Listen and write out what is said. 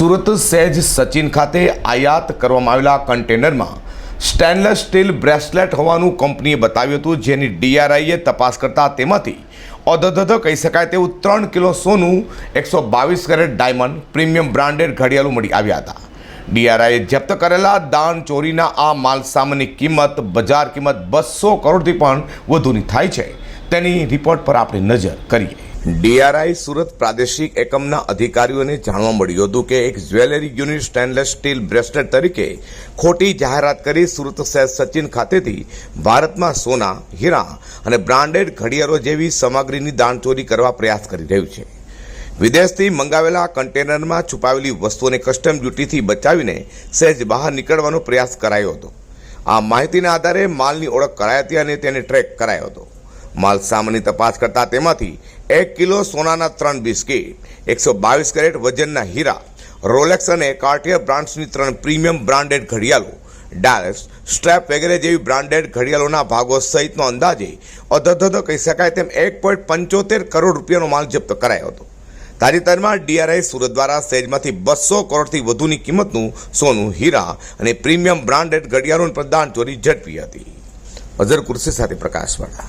સુરત સહેજ સચિન ખાતે આયાત કરવામાં આવેલા કન્ટેનરમાં સ્ટેનલેસ સ્ટીલ બ્રેસલેટ હોવાનું કંપનીએ બતાવ્યું હતું, જેની ડીઆરઆઈએ તપાસ કરતા તેમાંથી અધધધ કહી શકાય તેવું ત્રણ કિલો સોનું, એકસો બાવીસ કેરેટ ડાયમંડ પ્રીમિયમ બ્રાન્ડેડ ઘડિયાળો મળી આવ્યા હતા. ડીઆરઆઈએ જપ્ત કરેલા દાન ચોરીના આ માલ સામાનની કિંમત, બજાર કિંમત બસો કરોડથી પણ વધુની થાય છે. તેની રિપોર્ટ પર આપણે નજર કરીએ. ડીઆરઆઈ સુરત પ્રાદેશિક એકમના અધિકારીઓને જાણવા મળ્યું હતું કે એક jewellery unit stainless steel bracelet તરીકે ખોટી જાહેરાત કરી સુરત શહેર સચિન ખાતેથી ભારતમાં સોના, હીરા અને બ્રાન્ડેડ ઘડિયાળો જેવી સામગ્રીની દાણચોરી કરવા પ્રયાસ કરી રહ્યું છે. વિદેશથી મંગાવેલા કન્ટેનરમાં છુપાવેલી વસ્તુઓને કસ્ટમ ડ્યુટીથી બચાવીને સહેજ બહાર નીકળવાનો પ્રયાસ કરાયો હતો. આ માહિતીના આધારે માલની ઓળખ કરાઈ હતી અને તેને ટ્રેક કરાયો હતો. માલ સામાનની તપાસ કરતા તેમાંથી એક કિલો સોનાના ત્રણ બિસ્કીટ, એકસો બાવીસ કેરેટ વજનના હીરા, રોલેક્સ અને કાર્ટિયર બ્રાન્ડ્સની ત્રણ પ્રીમિયમ બ્રાન્ડેડ ઘડિયાળો ડાયસ સ્ટ્રેપ વગેરે જેવી બ્રાન્ડેડ ઘડિયાળોના ભાગો સહિતનો અંદાજે અધધધ કહી શકાય તેમ એક પોઈન્ટ પંચોતેર કરોડ રૂપિયાનો માલ જપ્ત કરાયો હતો. તાજેતરમાં ડીઆરઆઈ સુરત દ્વારા સેજમાંથી બસો કરોડથી વધુની કિંમતનું સોનું, હીરા અને પ્રીમિયમ બ્રાન્ડેડ ઘડિયાળોની પ્રદાન ચોરી ઝડપી હતી. અઝર કુર્સી સાથે પ્રકાશવાળા.